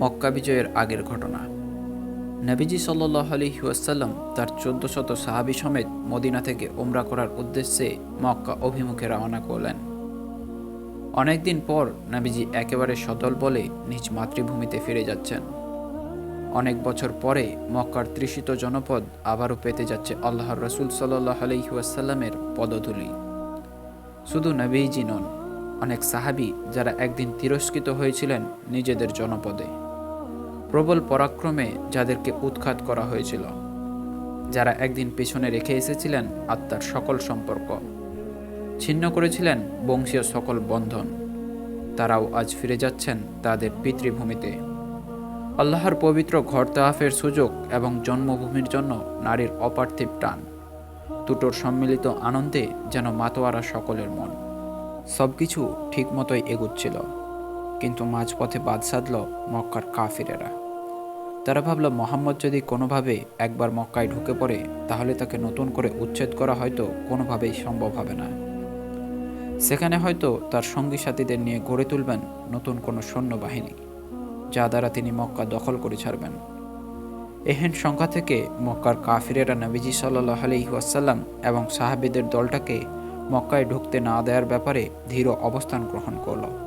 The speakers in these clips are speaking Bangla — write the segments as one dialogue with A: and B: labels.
A: মক্কা বিজয়ের আগের ঘটনা। নবীজি সাল্লাহ আলী ওয়াসাল্লাম তার চোদ্দ শত সাহাবি সমেত মদিনা থেকে ওমরা করার উদ্দেশ্যে মক্কা অভিমুখে রওনা করলেন। অনেকদিন পর নবীজি একেবারে সদল বলে নিজ মাতৃভূমিতে ফিরে যাচ্ছেন। অনেক বছর পরে মক্কার তৃষিত জনপদ আবারও পেতে যাচ্ছে আল্লাহর রসুল সাল্লাহ আলহিউসাল্লামের পদধূলি। শুধু নবীজি নন, অনেক সাহাবি যারা একদিন তিরস্কৃত হয়েছিলেন নিজেদের জনপদে। প্রবল পরাক্রমে যাদেরকে উৎখাত করা হয়েছিল। যারা একদিন পেছনে রেখে এসেছিলেন আত্মার সকল সম্পর্ক। ছিন্ন করেছিলেন বংশীয় সকল বন্ধন। তারাও আজ ফিরে যাচ্ছেন তাদের পিতৃভূমিতে। আল্লাহর পবিত্র ঘর তাহাফের সুযোগ এবং জন্মভূমির জন্য নারীর অপার্থিব টান। দুটোর সম্মিলিত আনন্দে যেন মাতোয়ারা সকলের মন। সব কিছু ঠিক মতোই এগুচ্ছিল। কিন্তু মাঝপথে বাদ সাধল মক্কার কাফিরেরা। তারা ভাবল, মোহাম্মদ যদি কোনোভাবে একবার মক্কায় ঢুকে পড়ে, তাহলে তাকে নতুন করে উচ্ছেদ করা হয়তো কোনোভাবেই সম্ভব হবে না। সেখানে হয়তো তার সঙ্গী সাথীদের নিয়ে গড়ে তুলবেন নতুন কোনো সৈন্যবাহিনী, যা দ্বারা তিনি মক্কা দখল করে ছাড়বেন। এহেন সংখ্যা থেকে মক্কার কাফিরেরা নবীজি সাল্লাহ আলহিহাসাল্লাম এবং সাহাবিদের দলটাকে মক্কায় ঢুকতে না দেওয়ার ব্যাপারে ধীর অবস্থান গ্রহণ করল।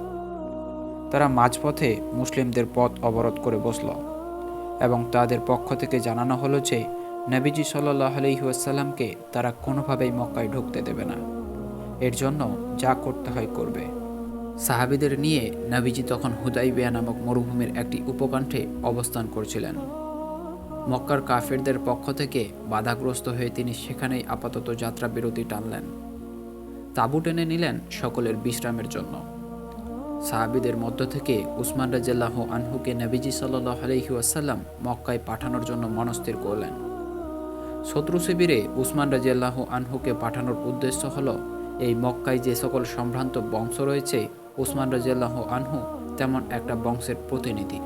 A: তারা মাঝপথে মুসলিমদের পথ অবরোধ করে বসল এবং তাদের পক্ষ থেকে জানানো হলো যে, নবীজি সাল্লাহ আলহিহাসাল্লামকে তারা কোনোভাবেই মক্কায় ঢুকতে দেবে না। এর জন্য যা করতে হয় করবে। সাহাবিদের নিয়ে নাবিজি তখন হুদাইবিয়া নামক মরুভূমির একটি উপকণ্ঠে অবস্থান করছিলেন। মক্কার কাফেরদের পক্ষ থেকে বাধাগ্রস্ত হয়ে তিনি সেখানেই আপাতত যাত্রা বিরতি টানলেন। তাঁবু টেনে নিলেন সকলের বিশ্রামের জন্য। সাহাবিদের মধ্য থেকে উসমান রাজাল্লাহ আনহুকে নবীজি সাল্লাহ আলহি মক্কায় পাঠানোর জন্য মনস্থির করলেন। শত্রু শিবিরে উসমান রাজিয়াল্লাহ আনহুকে পাঠানোর উদ্দেশ্য হল, এই মক্কায় যে সকল সম্ভ্রান্ত বংশ রয়েছে, উসমান রাজিয়াল্লাহ আনহু তেমন একটা বংশের প্রতিনিধি।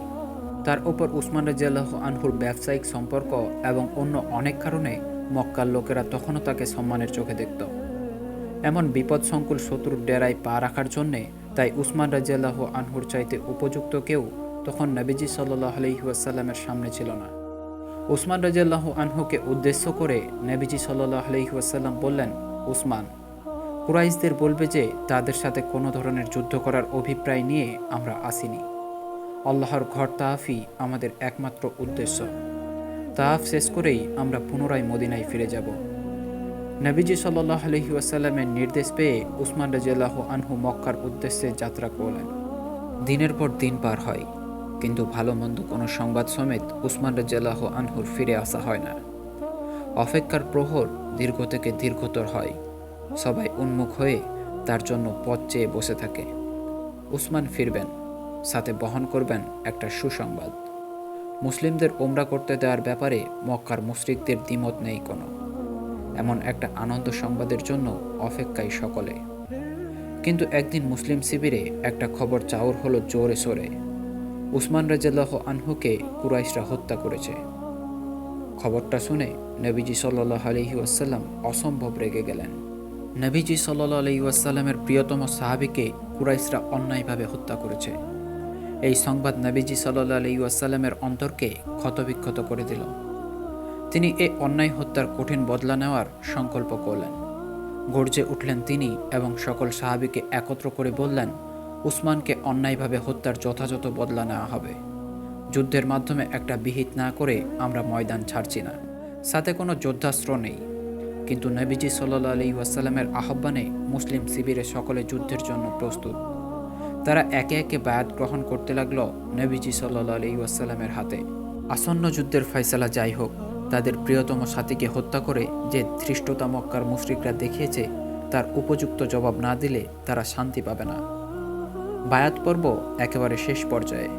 A: তার উপর উসমান রাজিয়াল্লাহ আনহুর ব্যবসায়িক সম্পর্ক এবং অন্য অনেক কারণে মক্কার লোকেরা তখনও তাকে সম্মানের চোখে দেখত। এমন বিপদসংকুল শত্রুর ডেরায় পা রাখার জন্যে তাই উসমান রাজিয়াল্লাহ আনহুর চাইতে উপযুক্ত কেউ তখন নবীজি সাল্লাহ আলহিউসাল্লামের সামনে ছিল না। উসমান রাজিয়াল্লাহ আনহুকে উদ্দেশ্য করে নবীজি সাল্লাহ আলহিউসাল্লাম বললেন, উসমান, কুরাইশদের বলবে যে তাদের সাথে কোনো ধরনের যুদ্ধ করার অভিপ্রায় নিয়ে আমরা আসিনি। আল্লাহর ঘর তাহাফি আমাদের একমাত্র উদ্দেশ্য। তাহাফ শেষ করেই আমরা পুনরায় মদিনায় ফিরে যাব। নবীজি সাল্লাহ আলহি ওয়াসাল্লামের নির্দেশ পেয়ে উসমান রাজিয়াল্লাহ আনহু মক্কার উদ্দেশ্যে যাত্রা করলেন। দিনের পর দিন পার হয়, কিন্তু ভালো মন্দ কোনো সংবাদ সমেত উসমান রাজিয়াল্লাহ আনহুর ফিরে আসা হয় না। অপেক্ষার প্রহর দীর্ঘ থেকে দীর্ঘতর হয়, সবাই উন্মুখ হয়ে তার জন্য পথ চেয়ে বসে থাকে। উসমান ফিরবেন, সাথে বহন করবেন একটা সুসংবাদ। মুসলিমদের ওমরা করতে দেওয়ার ব্যাপারে মক্কার মুশরিকদের দ্বিমত নেই কোনো। এমন একটা আনন্দ সংবাদের জন্য অপেক্ষায় সকলে। কিন্তু একদিন মুসলিম শিবিরে একটা খবর চাউর হলো জোরে সোরে। উসমান রাজাল্লাহ আনহুকে কুরাইশরা হত্যা করেছে। খবরটা শুনে নবীজি সাল্লাহ আলহি আসাল্লাম অসম্ভব রেগে গেলেন। নবীজি সাল্লাহ আলি ওয়াসাল্লামের প্রিয়তম সাহাবিকে কুরাইশরা অন্যায়ভাবে হত্যা করেছে। এই সংবাদ নবীজি সাল্লাহ আলি ওয়াসাল্লামের অন্তরকে ক্ষতবিক্ষত করে দিল। তিনি এ অন্যায় হত্যার কঠিন বদলা নেওয়ার সংকল্প করলেন। গর্জে উঠলেন তিনি এবং সকল সাহাবিকে একত্র করে বললেন, উসমানকে অন্যায়ভাবে হত্যার যথাযথ বদলা নেওয়া হবে। যুদ্ধের মাধ্যমে একটা বিহিত না করে আমরা ময়দান ছাড়ছি না। সাথে কোনো যোদ্ধাস্ত্র নেই। কিন্তু নবীজি সাল্লা আলি ওয়াসাল্লামের আহ্বানে মুসলিম শিবিরে সকলে যুদ্ধের জন্য প্রস্তুত। তারা একে একে বায়াত গ্রহণ করতে লাগল নবীজি সাল্লা আলি ওয়াসাল্লামের হাতে। আসন্ন যুদ্ধের ফয়সালা যাই হোক তাদের প্রিয়তম সাথীকে হত্যা করে যে ধৃষ্টতা মক্কার মুশরিকরা দেখিয়েছে, তার উপযুক্ত জবাব না দিলে তারা শান্তি পাবে না। বায়াত পর্ব একেবারে শেষ পর্যায়ে।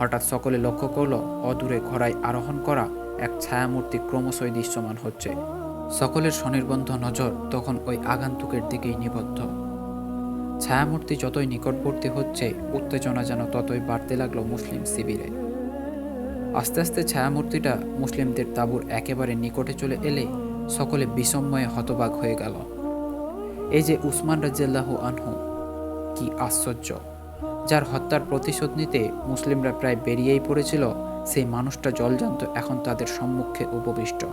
A: হঠাৎ সকলে লক্ষ্য করল, অদূরে ঘোড়ায় আরোহণ করা এক ছায়ামূর্তি ক্রমশই দৃশ্যমান হচ্ছে। সকলের স্বনির্বন্ধ নজর তখন ওই আগান্তুকের দিকেই নিবদ্ধ। ছায়ামূর্তি যতই নিকটবর্তী হচ্ছে, উত্তেজনা যেন ততই বাড়তে লাগল মুসলিম শিবিরে। আস্তে আস্তে ছায়ামূর্তিটা মুসলিমদের তাঁবুর একেবারে নিকটে চলে এলে সকলে বিষময়ে হতবাক হয়ে গেল। এই যে উসমান রাজিয়াল্লাহু আনহু, কি আশ্চর্য! যার হত্যার প্রতিশোধ নিতে মুসলিমরা প্রায় বেরিয়েই পড়েছিল, সেই মানুষটা জলজান্ত এখন তাদের সম্মুখে উপবিষ্ট।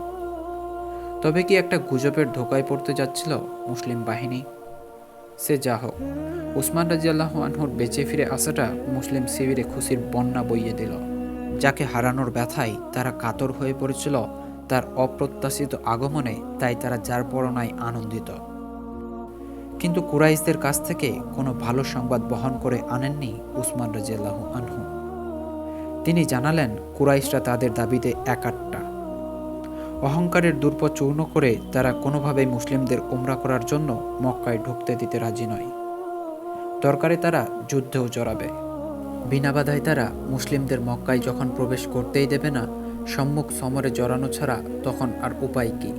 A: তবে কি একটা গুজবের ধোকায় পড়তে যাচ্ছিল মুসলিম বাহিনী? সে যা হোক, উসমান রাজিয়াল্লাহ আনহুর বেঁচে ফিরে আসাটা মুসলিম শিবিরে খুশির বন্যা বইয়ে দিল। যাকে হারানোর ব্যথায় তারা কাতর হয়ে পড়েছিল, তার অপ্রত্যাশিত আগমনে তাই তারা যার পরনায় আনন্দিত। কিন্তু কুরাইশদের কাছ থেকে কোনো ভালো সংবাদ বহন করে আনেননি উসমান রাজিয়াল্লাহু আনহু। তিনি জানালেন, কুরাইশরা তাদের দাবিতে একাট্টা। অহংকারের দুর্প চূর্ণ করে তারা কোনোভাবেই মুসলিমদের উমরা করার জন্য মক্কায় ঢুকতে দিতে রাজি নয়। দরকারে তারা যুদ্ধেও জড়াবে। বিনা বাধায় তারা মুসলিমদের মক্কায় যখন প্রবেশ করতেই দেবে না, সম্মুখ সমরে জড়ানো ছাড়া তখন আর উপায় কী?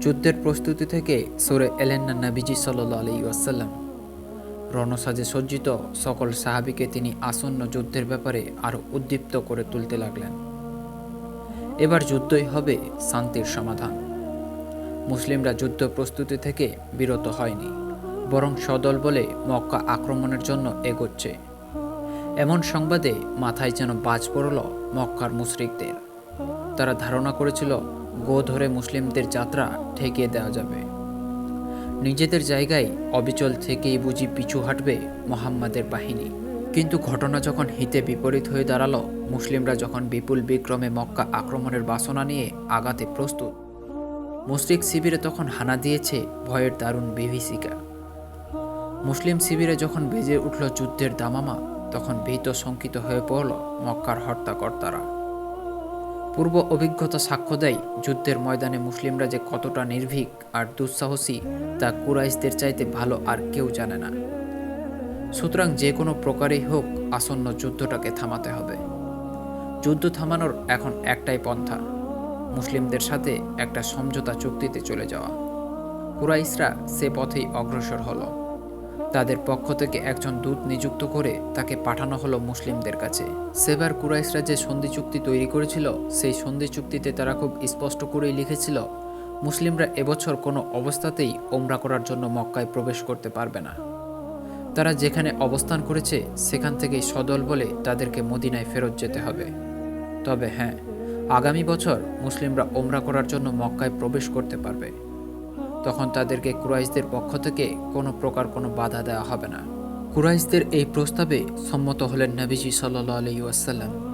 A: যুদ্ধের প্রস্তুতি থেকে সরে এলেন না নাবিজি সাল্লাহ আলী ওয়াসাল্লাম। রণসাজে সজ্জিত সকল সাহাবিকে তিনি আসন্ন যুদ্ধের ব্যাপারে আরও উদ্দীপ্ত করে তুলতে লাগলেন। এবার যুদ্ধই হবে শান্তির সমাধান। মুসলিমরা যুদ্ধ প্রস্তুতি থেকে বিরত হয়নি, বরং সদল বলে মক্কা আক্রমণের জন্য এগোচ্ছে। এমন সংবাদে মাথায় যেন বাজ পড়ল মক্কার মুশরিকদের। তারা ধারণা করেছিল, গো ধরে মুসলিমদের যাত্রা ঠেকিয়ে দেওয়া যাবে। নিজেদের জায়গায় অবিচল থেকেই বুঝি পিছু হাঁটবে মোহাম্মদের বাহিনী। কিন্তু ঘটনা যখন হিতে বিপরীত হয়ে দাঁড়াল, মুসলিমরা যখন বিপুল বিক্রমে মক্কা আক্রমণের বাসনা নিয়ে আগাতে প্রস্তুত, মুশরিক শিবিরে তখন হানা দিয়েছে ভয়ের দারুণ বিভীষিকা। মুসলিম শিবিরে যখন বেজে উঠল যুদ্ধের দামামা তখন ভীত শঙ্কিত হয়ে পড়ল মক্কার হর্তাকর্তারা। পূর্ব অভিজ্ঞতা সাক্ষ্য দেয়, যুদ্ধের ময়দানে মুসলিমরা যে কতটা নির্ভীক আর দুঃসাহসী তা কুরাইশদের চাইতে ভালো আর কেউ জানে না। সুতরাং যে কোনো প্রকারেই হোক আসন্ন যুদ্ধটাকে থামাতে হবে। যুদ্ধ থামানোর এখন একটাই পন্থা, মুসলিমদের সাথে একটা সমঝোতা চুক্তিতে চলে যাওয়া। কুরাইশরা সে পথেই অগ্রসর হলো। তাদের পক্ষ থেকে একজন দূত নিযুক্ত করে তাকে পাঠানো হলো মুসলিমদের কাছে। সেবার কুরাইশরা যে সন্ধি চুক্তি তৈরি করেছিল, সেই সন্ধি চুক্তিতে তারা খুব স্পষ্ট করেই লিখেছিল, মুসলিমরা এবছর কোনো অবস্থাতেই ওমরা করার জন্য মক্কায় প্রবেশ করতে পারবে না। তারা যেখানে অবস্থান করেছে, সেখান থেকেই সদল বলে তাদেরকে মদিনায় ফেরত যেতে হবে। তবে হ্যাঁ আগামী বছর মুসলিমরা ওমরা করার জন্য মক্কায় প্রবেশ করতে পারবে। তখন তাদেরকে কুরাইশদের পক্ষ থেকে কোনো প্রকার কোনো বাধা দেওয়া হবে না। কুরাইশদের এই প্রস্তাবে সম্মত হলেন নবীজি সাল্লাহ আলি ওয়াসাল্লাম।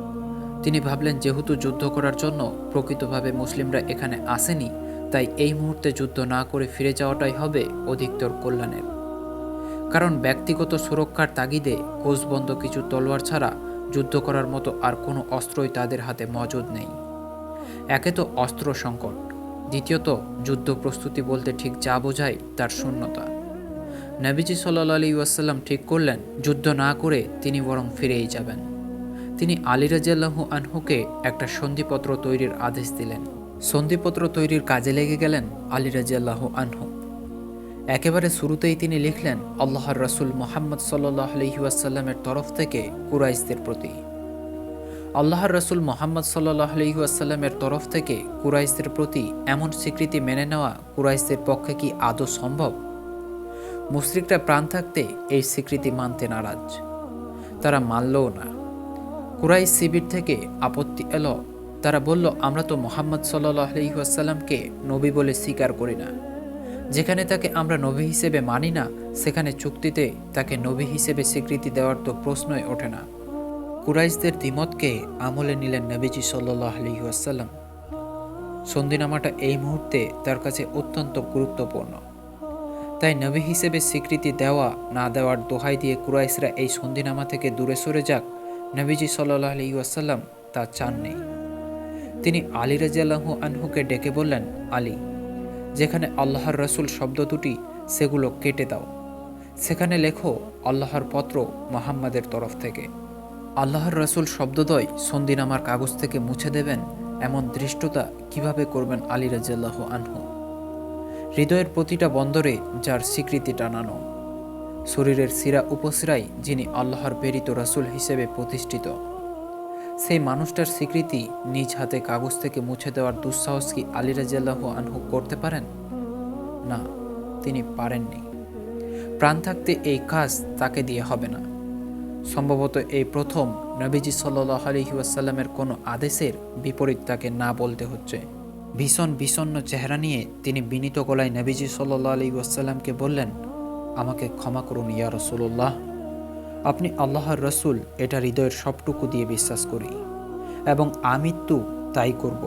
A: তিনি ভাবলেন, যেহেতু যুদ্ধ করার জন্য প্রকৃতভাবে মুসলিমরা এখানে আসেনি, তাই এই মুহূর্তে যুদ্ধ না করে ফিরে যাওয়াটাই হবে অধিকতর কল্যাণের। কারণ ব্যক্তিগত সুরক্ষার তাগিদে কোষবন্ধ কিছু তলোয়ার ছাড়া যুদ্ধ করার মতো আর কোনো অস্ত্রই তাদের হাতে মজুদ নেই। একে তো অস্ত্র সংকট। দ্বিতীয়ত, যুদ্ধ প্রস্তুতি বলতে ঠিক যা বোঝায় তার শূন্যতা। নবীজি সাল্লা আলী ওয়াসাল্লাম ঠিক করলেন, যুদ্ধ না করে তিনি বরং ফিরেই যাবেন। তিনি আলী রাজিয়াল্লাহু আনহুকে একটা সন্ধিপত্র তৈরির আদেশ দিলেন। সন্ধিপত্র তৈরির কাজে লেগে গেলেন আলী রাজিয়াল্লাহু আনহু। একেবারে শুরুতেই তিনি লিখলেন, আল্লাহর রসুল মোহাম্মদ সাল্লাহ আলহিউসাল্লামের তরফ থেকে কুরাইশদের প্রতি। আল্লাহর রসুল মোহাম্মদ সাল্লাহ আলহিউসাল্লামের তরফ থেকে কুরাইশদের প্রতি এমন স্বীকৃতি মেনে নেওয়া কুরাইশদের পক্ষে কি আদৌ সম্ভব? মুশরিকরা প্রাণ থাকতে এই স্বীকৃতি মানতে নারাজ। তারা মানলও না। কুরাইশ শিবির থেকে আপত্তি এলো। তারা বলল, আমরা তো মোহাম্মদ সাল্লাহ আলহিউসাল্লামকে নবী বলে স্বীকার করি না। যেখানে তাকে আমরা নবী হিসেবে মানি না, সেখানে চুক্তিতে তাকে নবী হিসেবে স্বীকৃতি দেওয়ার তো প্রশ্নই ওঠে না। কুরাইশদের দ্বিমতকে আমলে নিলেন নবীজি সাল্লাহ আলহিহাসাল্লাম সন্ধিনামাটা এই মুহূর্তে তার কাছে অত্যন্ত গুরুত্বপূর্ণ। তাই নবী হিসেবে স্বীকৃতি দেওয়া, না দেওয়ার দোহাই দিয়ে কুরাইশরা এই সন্ধিনামা থেকে দূরে সরে যাক, নবীজি সাল্লাহ আলী ওয়াসাল্লাম তা চান নেই তিনি আলী রাজিয়াল্লাহু আনহুকে ডেকে বললেন, আলী, যেখানে আল্লাহর রসুল শব্দ দুটি, সেগুলো কেটে দাও। সেখানে লেখো, আল্লাহর পত্র মোহাম্মদের তরফ থেকে। আল্লাহর রসুল শব্দদয় সন্দিনামার কাগজ থেকে মুছে দেবেন এমন দৃষ্টতা কীভাবে করবেন আলী রাজিয়াল্লাহ আনহু? হৃদয়ের প্রতিটা বন্দরে যার স্বীকৃতি টানানো। শরীরের সিরা উপসিরাই যিনি আল্লাহর প্রেরিত রসুল হিসেবে প্রতিষ্ঠিত। সেই মানুষটার স্বীকৃতি নিজ হাতে কাগজ থেকে মুছে দেওয়ার দুঃসাহস কি আলী রাজিয়াল্লাহ আনহু করতে পারেন? না, তিনি পারেননি। প্রাণ থাকতে এই কাজ তাকে দিয়ে হবে না। সম্ভবত এই প্রথম নবীজি সাল্লাহ আলহি কোনো আদেশের বিপরীত তাকে না বলতে হচ্ছে। ভীষণ বিষণ্ণ চেহারা নিয়ে তিনি বিনীত গলায় নবীজি সাল্লাহ আলী ওয়াসাল্লামকে বললেন, আমাকে ক্ষমা করুন ইয়া রসুল্লাহ আপনি আল্লাহর রসুল, এটা হৃদয়ের সবটুকু দিয়ে বিশ্বাস করি এবং আমি তাই করব।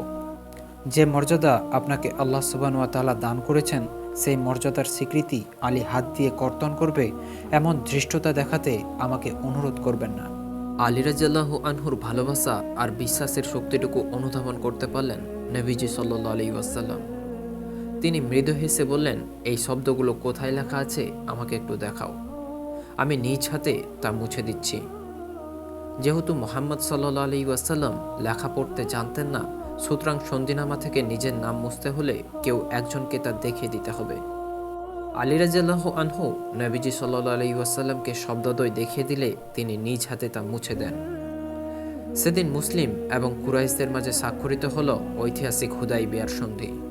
A: যে মর্যাদা আপনাকে আল্লাহ সুবানুয়া তালা দান করেছেন সেই মর্যাদার স্বীকৃতি আলী হাত দিয়ে কর্তন করবে এমন ধৃষ্টতা দেখাতে আমাকে অনুরোধ করবেন না।
B: আলী রাজাল্লাহ আনহুর ভালোবাসা আর বিশ্বাসের শক্তিটুকু অনুধাবন করতে পারলেন নবীজি সাল্লাহ আলী ওয়াসাল্লাম। তিনি মৃদু হেসে বললেন, এই শব্দগুলো কোথায় লেখা আছে? আমাকে একটু দেখাও। আমি নিজ হাতে তা মুছে দিচ্ছি। যেহেতু মোহাম্মদ সাল্লাহ আলী ওয়াসাল্লাম লেখা পড়তে জানতেন না সুতরাং সন্ধিনামা থেকে নিজের নাম মুছতে হলে কেউ একজনকে তা দেখিয়ে দিতে হবে। আলী আনহু নবীজি সাল্লাহ আলী ওয়াসাল্লামকে শব্দদয় দেখিয়ে দিলে তিনি নিজ হাতে তা মুছে দেন। সেদিন মুসলিম এবং কুরাইশদের মাঝে স্বাক্ষরিত হল ঐতিহাসিক হুদাই বিয়ার সন্ধি।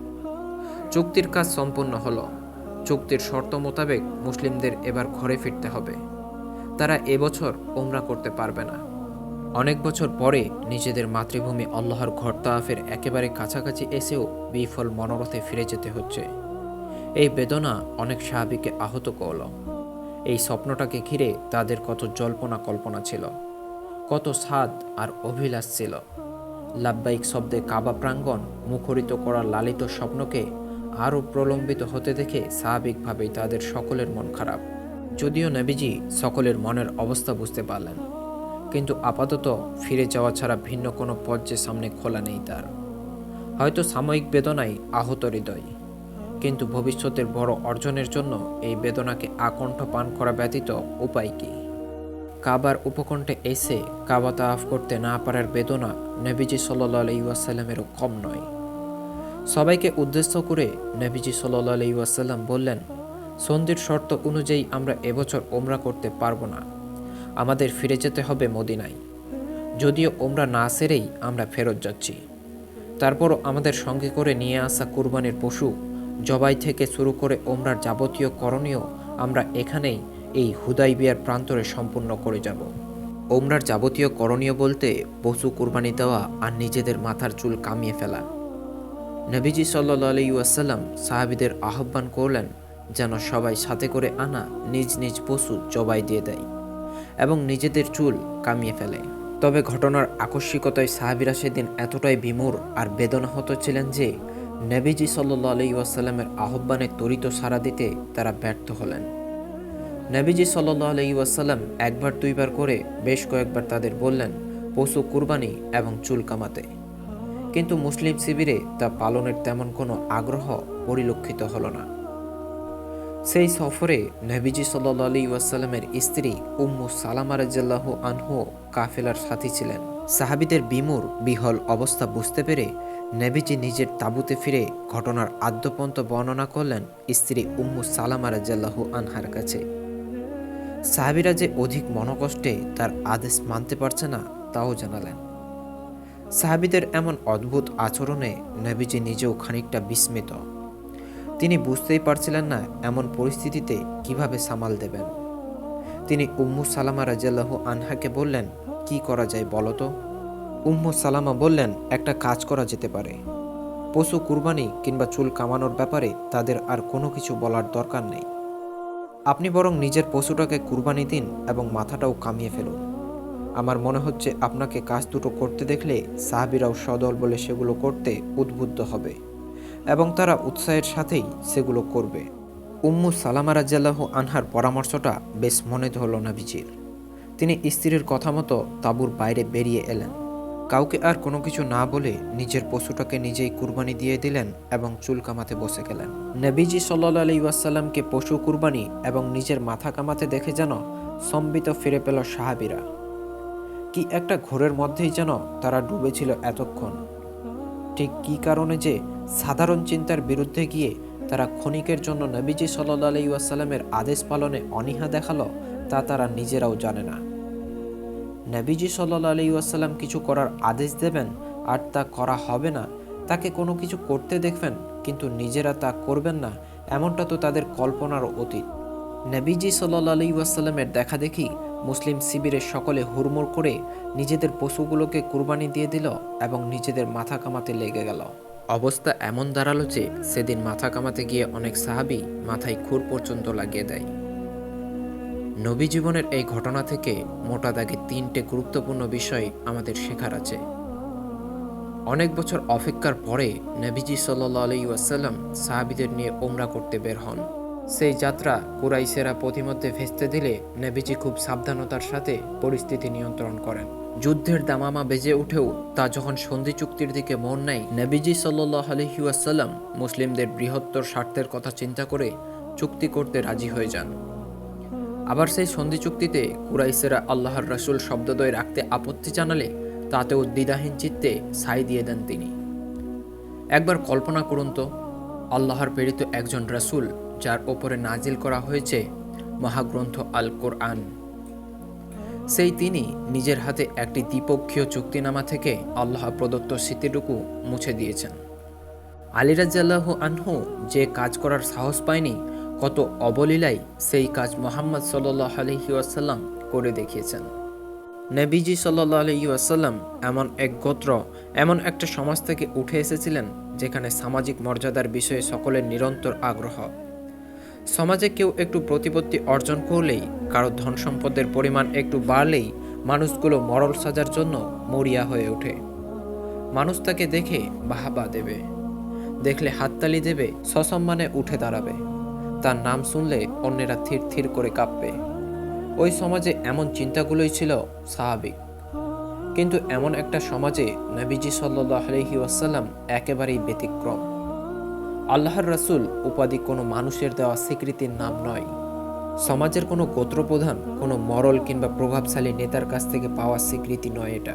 B: চুক্তির কাজ সম্পন্ন হল। চুক্তির শর্ত মোতাবেক মুসলিমদের এবার ঘরে ফিরতে হবে। তারা এবছর ওমরা করতে পারবে না। অনেক বছর পরে নিজেদের মাতৃভূমি আল্লাহর ঘর তাফের একেবারে কাছাকাছি এসেও বিফল মনোরথে ফিরে যেতে হচ্ছে। এই বেদনা অনেক সাহাবিকে আহত করল। এই স্বপ্নটাকে ঘিরে তাদের কত জল্পনা কল্পনা ছিল, কত স্বাদ আর অভিলাষ ছিল। লাব্বাইক শব্দে কাবা প্রাঙ্গণ মুখরিত করা লালিত স্বপ্নকে আরও প্রলম্বিত হতে দেখে স্বাভাবিকভাবেই তাদের সকলের মন খারাপ। যদিও নবীজি সকলের মনের অবস্থা বুঝতে পারলেন। কিন্তু আপাতত ফিরে যাওয়া ছাড়া ভিন্ন কোনো পথ যে সামনে খোলা নেই তার। হয়তো সাময়িক বেদনাই আহত হৃদয়, কিন্তু ভবিষ্যতের বড় অর্জনের জন্য এই বেদনাকে আকণ্ঠ পান করা ব্যতীত উপায় কী? কাবার উপকণ্ঠে এসে কাবা তাফ করতে না পারার বেদনা নবীজি সাল্লা আলি ওয়াসাল্লামেরও কম নয়। সবাইকে উদ্দেশ্য করে নবীজি সাল্লা আলি ওয়াসাল্লাম বললেন, সন্ধির শর্ত অনুযায়ী আমরা এবছর ওমরা করতে পারব না। আমাদের ফিরে যেতে হবে মদিনায়। যদিও ওমরা না সেরেই আমরা ফেরত যাচ্ছি। তারপরও আমাদের সঙ্গে করে নিয়ে আসা কুরবানির পশু, জবাই থেকে শুরু করে ওমরার যাবতীয় করণীয় আমরা এখানেই এই হুদাই বিয়ার প্রান্তরে সম্পূর্ণ করে যাব। ওমরার যাবতীয় করণীয় বলতে পশু কুরবানি দেওয়া আর নিজেদের মাথার চুল কামিয়ে ফেলা। নবীজি সাল্লা আলী ওয়াসাল্লাম সাহাবিদের আহ্বান করলেন যেন সবাই সাথে করে আনা নিজ নিজ পশু জবাই দিয়ে দেয়। এবং নিজেদের চুল কামিয়ে ফেলে। তবে ঘটনার আকস্মিকতায় সাহাবিরা সেদিন এতটাই বিমূর আর বেদনাহত ছিলেন যে, নবীজি সাল্লা আলী ওয়াসাল্লামের আহ্বানে ত্বরিত সাড়া দিতে তারা ব্যর্থ হলেন। নবীজি সাল্লা আলী ওয়াসাল্লাম একবার দুইবার করে বেশ কয়েকবার তাদের বললেন, পশু কুরবানি এবং চুল কামাতে। কিন্তু মুসলিম শিবিরে তা পালনের তেমন কোনো আগ্রহ পরিলক্ষিত হলো না। সেই সফরে নবীজি সাল্লা আলী ওয়াসাল্লামের স্ত্রী উম্মু সালামা রাজ্লাহ আনহু কাফেলার সাথী ছিলেন। সাহাবিদের বিমূর, বিহল অবস্থা বুঝতে পেরে নবীজি নিজের তাঁবুতে ফিরে ঘটনার আদ্যপন্ত বর্ণনা করলেন স্ত্রী উম্মু সালামা রাজ্লাহ আনহার কাছে। সাহাবিরা যে অধিক মনকষ্টে তার আদেশ মানতে পারছে না, তাও জানালেন। সাহাবিদের এমন অদ্ভুত আচরণে নবীজি নিজেও খানিকটা বিস্মিত। তিনি বুঝতেই পারছিলেন না এমন পরিস্থিতিতে কীভাবে সামাল দেবেন। তিনি উম্মু সালামা রাজাল্লাহ আনহাকে বললেন, কি করা যায় বলো তো? উম্মু সালামা বললেন, একটা কাজ করা যেতে পারে। পশু কুরবানি কিংবা চুল কামানোর ব্যাপারে তাদের আর কোনো কিছু বলার দরকার নেই। আপনি বরং নিজের পশুটাকে কুরবানি দিন এবং মাথাটাও কামিয়ে ফেলুন। আমার মনে হচ্ছে আপনাকে কাজ দুটো করতে দেখলে সাহাবিরাও সদল বলে সেগুলো করতে উদ্বুদ্ধ হবে। এবং তারা উৎসাহের সাথেই সেগুলো করবে। উম্মু সালামা রাজ্জাল্লাহ আনহার পরামর্শটা বেশ মনে ধরল নাবিজির। তিনি স্ত্রীর কথা মতো তাঁবুর বাইরে বেরিয়ে এলেন। কাউকে আর কোনো কিছু না বলে নিজের পশুটাকে নিজেই কুরবানি দিয়ে দিলেন এবং চুল কামাতে বসে গেলেন। নবীজি সাল্লা আলি ওয়াসাল্লামকে পশু কুরবানি এবং নিজের মাথা কামাতে দেখে যেন সম্বিত ফিরে পেল সাহাবিরা। কি একটা ঘোরের মধ্যেই যেন তারা ডুবেছিল এতক্ষণ। ঠিক কী কারণে যে সাধারণ চিন্তার বিরুদ্ধে গিয়ে তারা ক্ষণিকের জন্য নবীজি সাল্লা আলি ওয়াসাল্লামের আদেশ পালনে অনীহা দেখাল, তা তারা নিজেরাও জানে না। নবীজি সাল্লা আলি ওয়াসাল্লাম কিছু করার আদেশ দেবেন, আর তা করা হবে না। তাকে কোনো কিছু করতে দেখবেন, কিন্তু নিজেরা তা করবেন না, এমনটা তো তাদের কল্পনার অতীত। নবীজি সাল্লা আলি ওয়াসাল্লামের দেখা দেখি মুসলিম শিবিরের সকলে হুড়মুড় করে নিজেদের পশুগুলোকে কুরবানি দিয়ে দিল এবং নিজেদের মাথা কামাতে লেগে গেল। অবস্থা এমন দাঁড়াল যে সেদিন মাথা কামাতে গিয়ে অনেক সাহাবি মাথায় খুর পর্যন্ত লাগিয়ে দেয়। নবী জীবনের এই ঘটনা থেকে মোটা দাগে তিনটে গুরুত্বপূর্ণ বিষয় আমাদের শেখার আছে। অনেক বছর অপেক্ষার পরে নবীজি সাল্লা ওয়াসাল্লাম সাহাবিদের নিয়ে ওমরা করতে বের হন। সেই যাত্রা কুরাইশেরা পথিমধ্যে ভেস্তে দিলে নবীজি খুব সাবধানতার সাথে পরিস্থিতি নিয়ন্ত্রণ করেন। যুদ্ধের দামামা বেজে উঠেও তা যখন সন্ধি চুক্তির দিকে মন নেয়, নবীজি সাল্লাহ আলহি ওয়াসাল্লাম মুসলিমদের বৃহত্তর স্বার্থের কথা চিন্তা করে চুক্তি করতে রাজি হয়ে যান। আবার সেই সন্ধি চুক্তিতে কুরাইশেরা আল্লাহর রসুল শব্দদ্বয় রাখতে আপত্তি জানালে তাতেও দ্বিধাহীন চিত্তে সাই দিয়ে দেন তিনি। একবার কল্পনা করুন তো, আল্লাহর প্রেরিত একজন রসুল যার ওপরে নাজিল করা হয়েছে মহাগ্রন্থ আল কোরআন সেই তিনি নিজের হাতে একটি দ্বিপক্ষীয় চুক্তিনামা থেকে আল্লাহ প্রদত্ত স্মৃতিটুকু মুছে দিয়েছেন। আলিরাজ্লাহ আনহু যে কাজ করার সাহস পায়নি, কত অবলীলায় সেই কাজ মোহাম্মদ সাল্লাহ আলহি আসাল্লাম করে দেখিয়েছেন। নেবিজি সাল্লাহ আলহি আসাল্লাম এমন এক গোত্র, এমন একটা সমাজ থেকে উঠে এসেছিলেন যেখানে সামাজিক মর্যাদার বিষয়ে সকলের নিরন্তর আগ্রহ। সমাজে কেউ একটু প্রতিপত্তি অর্জন করলেই, কারও ধন সম্পদের পরিমাণ একটু বাড়লেই, মানুষগুলো মরল সাজার জন্য মরিয়া হয়ে ওঠে। মানুষ তাকে দেখে বাহাবা দেবে। দেখলে হাততালি দেবে, সসম্মানে উঠে দাঁড়াবে। তার নাম শুনলে অন্যেরা থির থির করে কাঁপবে। ওই সমাজে এমন চিন্তাগুলোই ছিল স্বাভাবিক। কিন্তু এমন একটা সমাজে নবীজি সাল্লাহ আলহি ওয়াসাল্লাম একেবারেই ব্যতিক্রম। আল্লাহর রাসূল উপাধি কোনো মানুষের দেওয়া স্বীকৃতির নাম নয়। সমাজের কোনো গোত্রপ্রধান, কোনো মরল কিংবা প্রভাবশালী নেতার কাছ থেকে পাওয়া স্বীকৃতি নয় এটা।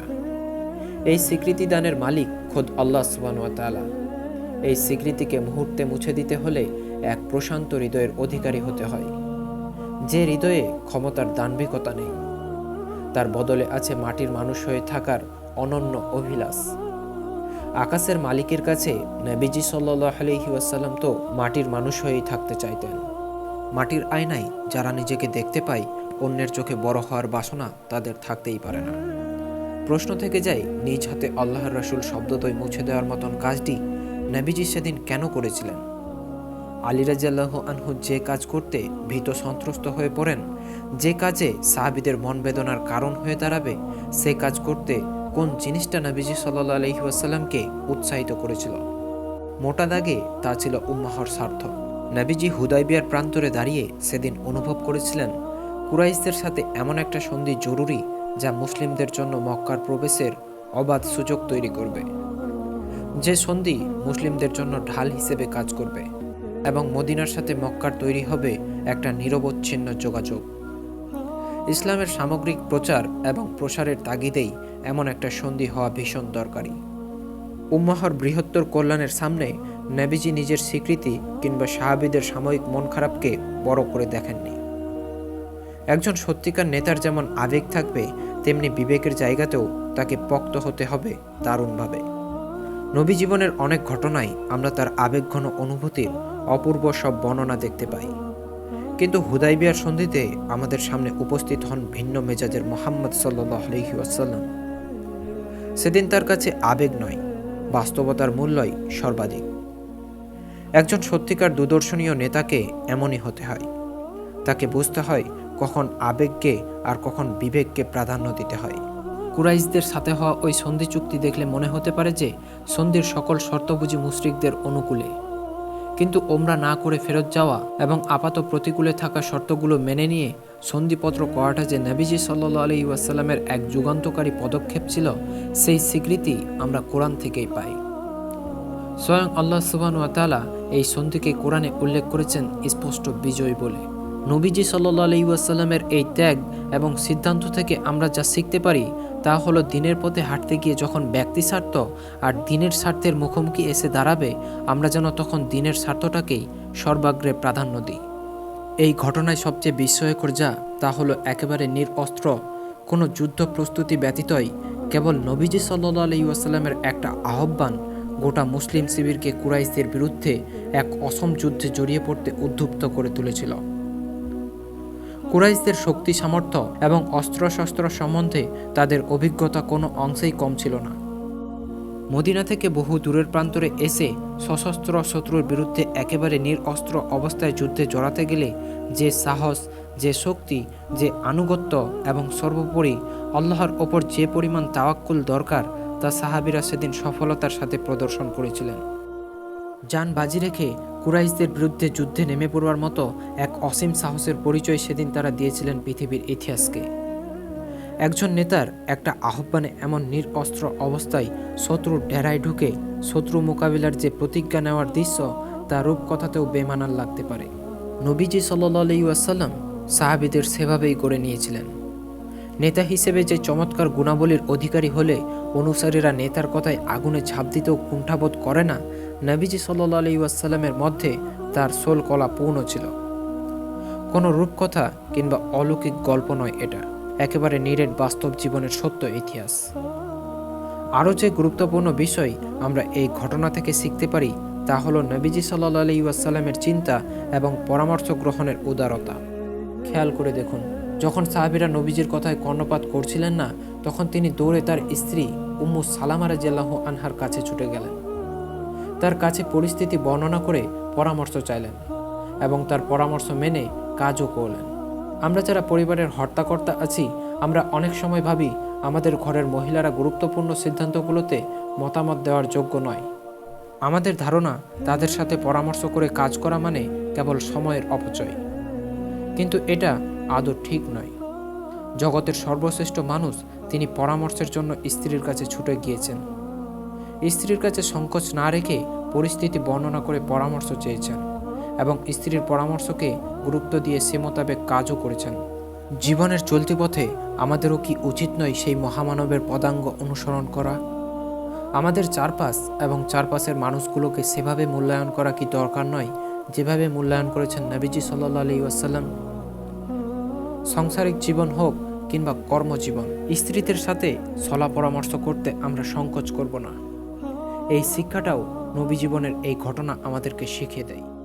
B: এই স্বীকৃতি দানের মালিক খোদ আল্লাহ সুবান এই স্বীকৃতিকে মুহূর্তে মুছে দিতে হলে এক প্রশান্ত হৃদয়ের অধিকারী হতে হয়। যে হৃদয়ে ক্ষমতার দাম্ভিকতা নেই, তার বদলে আছে মাটির মানুষ হয়ে থাকার অনন্য অভিলাষ। আকাশের মালিকের কাছে নবীজি সাল্লাহ আলহি ওয়াসাল্লাম তো মাটির মানুষ হয়েই থাকতে চাইতেন। মাটির আয়নায় যারা নিজেকে দেখতে পায়, অন্যের চোখে বড় হওয়ার বাসনা তাদের থাকতেই পারে না। প্রশ্ন থেকে যায়, নিজ হাতে আল্লাহর রসুল শব্দদ্বয় মুছে দেওয়ার মতন কাজটি নবীজি সেদিন কেন করেছিলেন? আলিরাজাল্লাহ আনহু যে কাজ করতে ভীত সন্ত্রস্ত হয়ে পড়েন, যে কাজে সাহাবিদের মন বেদনার কারণ হয়ে দাঁড়াবে, সে কাজ করতে কোন জিনিসটা নবীজি সাল্লাহ আলহি উৎসাহিত করেছিল? মোটা দাগে তা ছিল উম্মাহর স্বার্থ। নবীজি হুদাইবিয়ার প্রান্তরে দাঁড়িয়ে সেদিন অনুভব করেছিলেন, কুরাইশদের সাথে এমন একটা সন্ধি জরুরি যা মুসলিমদের জন্য মক্কার প্রবেশের অবাধ সুযোগ তৈরি করবে। যে সন্ধি মুসলিমদের জন্য ঢাল হিসেবে কাজ করবে এবং মদিনার সাথে মক্কার তৈরি হবে একটা নিরবচ্ছিন্ন যোগাযোগ। ইসলামের সামগ্রিক প্রচার এবং প্রসারের তাগিদেই এমন একটা সন্ধি হওয়া ভীষণ দরকারি। উম্মাহর বৃহত্তর কল্যাণের সামনে নেবিজি নিজের স্বীকৃতি কিংবা সাহাবিদের সাময়িক মন খারাপকে বড় করে দেখেননি। একজন সত্যিকার নেতার যেমন আবেগ থাকবে, তেমনি বিবেকের জায়গাতেও তাকে পক্ত হতে হবে দারুণভাবে। নবী জীবনের অনেক ঘটনায় আমরা তার আবেগঘন অনুভূতির অপূর্ব সব বর্ণনা দেখতে পাই। কিন্তু হুদাইবিয়ার সন্ধিতে আমাদের সামনে উপস্থিত হন ভিন্ন মেজাজের মোহাম্মদ সাল্লাহ আলহি আসাল্লাম সেদিন তার কাছে আবেগ নয়, বাস্তবতার মূল্যই সর্বাধিক। একজন সত্যিকার দুদর্শনীয় নেতাকে এমনই হতে হয়। তাকে বুঝতে হয় কখন আবেগকে আর কখন বিবেককে প্রাধান্য দিতে হয়। কুরাইশদের সাথে হওয়া ওই সন্ধি চুক্তি দেখলে মনে হতে পারে যে সন্ধির সকল শর্তবুঝি মুশরিকদের অনুকূলে। কিন্তু ওমরা না করে ফেরত যাওয়া এবং আপাত প্রতিকূলে থাকা শর্তগুলো মেনে নিয়ে সন্ধিপত্র করাটা যে নবীজি সাল্লু আলি ওয়াসাল্লামের এক যুগান্তকারী পদক্ষেপ ছিল, সেই স্বীকৃতি আমরা কোরআন থেকেই পাই। স্বয়ং আল্লাহ সুবাহ তালা এই সন্ধিকে কোরআনে উল্লেখ করেছেন স্পষ্ট বিজয় বলে। নবীজি সাল্লু ওয়াসাল্লামের এই ত্যাগ এবং সিদ্ধান্ত থেকে আমরা যা শিখতে পারি তা হলো দিনের পথে হাঁটতে গিয়ে যখন ব্যক্তি স্বার্থ আর দিনের স্বার্থের মুখোমুখি এসে দাঁড়াবে, আমরা যেন তখন দিনের স্বার্থটাকেই সর্বাগ্রে প্রাধান্য দিই। এই ঘটনায় সবচেয়ে বিস্ময়কর যা, তা হলো একেবারে নিরঅস্ত্র কোনো যুদ্ধ প্রস্তুতি ব্যতীতই কেবল নবীজি সাল্লু আলি ওয়াসাল্লামের একটা আহ্বান, গোটা মুসলিম শিবিরকে কুরাইশদের বিরুদ্ধে এক অসম যুদ্ধে জড়িয়ে পড়তে উদ্যুক্ত করে তুলেছিল।
C: কুরাইশদের শক্তি, সামর্থ্য এবং অস্ত্রশস্ত্র সম্বন্ধে তাদের অভিজ্ঞতা কোনো অংশেই কম ছিল না। মদিনা থেকে বহু দূরের প্রান্তরে এসে সশস্ত্র শত্রুর বিরুদ্ধে একেবারে নিরঅস্ত্র অবস্থায় যুদ্ধে জড়াতে গেলে যে সাহস, যে শক্তি, যে আনুগত্য এবং সর্বোপরি আল্লাহর ওপর যে পরিমাণ তাওয়াক্কুল দরকার, তা সাহাবিরা সেদিন সফলতার সাথে প্রদর্শন করেছিলেন। যান বাজি রেখে কুরাইশদের বিরুদ্ধে যুদ্ধে নেমে পড়বার মতো এক অসীম সাহসের পরিচয় সেদিন তারা দিয়েছিলেন পৃথিবীর ইতিহাসকে। একজন নেতার একটা আহ্বানে এমন নিরঅস্ত্র অবস্থায় শত্রুর ডেরায় ঢুকে শত্রু মোকাবিলার যে প্রতিজ্ঞা নেওয়ার দৃশ্য, তা রূপকথাতেও বেমানান লাগতে পারে। নবীজি সাল্লি ওয়াসাল্লাম সাহাবিদের সেভাবেই করে নিয়েছিলেন। নেতা হিসেবে যে চমৎকার গুণাবলীর অধিকারী হলে অনুসারীরা নেতার কথায় আগুনে ঝাঁপ দিতেও কুণ্ঠাবোধ করে না নবীজি সাল্লা আলি ওয়াসাল্লামের মধ্যে তার সোল কলা পূর্ণ ছিল। কোনো রূপকথা কিংবা অলৌকিক গল্প নয় এটা। একেবারে নিরেট বাস্তব জীবনের সত্য ইতিহাস। আরও যে গুরুত্বপূর্ণ বিষয় আমরা এই ঘটনা থেকে শিখতে পারি, তা হলো নবীজি সাল্লা আলি ওয়াসাল্লামের চিন্তা এবং পরামর্শ গ্রহণের উদারতা। খেয়াল করে দেখুন, যখন সাহাবিরা নবীজির কথায় কর্ণপাত করছিলেন না, তখন তিনি দৌড়ে তার স্ত্রী উম্মু সালামারা রাজিয়াল্লাহু আনহার কাছে ছুটে গেলেন। তার কাছে পরিস্থিতি বর্ণনা করে পরামর্শ চাইলেন এবং তার পরামর্শ মেনে কাজও করলেন। আমরা যারা পরিবারের হর্তাকর্তা আছি, আমরা অনেক সময় ভাবি আমাদের ঘরের মহিলারা গুরুত্বপূর্ণ সিদ্ধান্তগুলোতে মতামত দেওয়ার যোগ্য নয়। আমাদের ধারণা তাদের সাথে পরামর্শ করে কাজ করা মানে কেবল সময়ের অপচয়। কিন্তু এটা আদৌ ঠিক নয়। জগতের সর্বশ্রেষ্ঠ মানুষ তিনি পরামর্শের জন্য স্ত্রীর কাছে ছুটে গিয়েছেন। স্ত্রীর কাছে সংকোচ না রেখে পরিস্থিতি বর্ণনা করে পরামর্শ চেয়েছেন এবং স্ত্রীর পরামর্শকে গুরুত্ব দিয়ে সে মোতাবেক কাজও করেছেন। জীবনের চলতি পথে আমাদেরও কি উচিত নয় সেই মহামানবের পদাঙ্গ অনুসরণ করা? আমাদের চারপাশ এবং চারপাশের মানুষগুলোকে সেভাবে মূল্যায়ন করা কি দরকার নয়, যেভাবে মূল্যায়ন করেছেন নবীজি সাল্লা আলি ওয়াসাল্লাম? সাংসারিক জীবন হোক কিংবা কর্মজীবন, স্ত্রীদের সাথে সলা পরামর্শ করতে আমরা সংকোচ করব না। এই শিক্ষাটাও নবী জীবনের এই ঘটনা আমাদেরকে শিখিয়ে দেয়।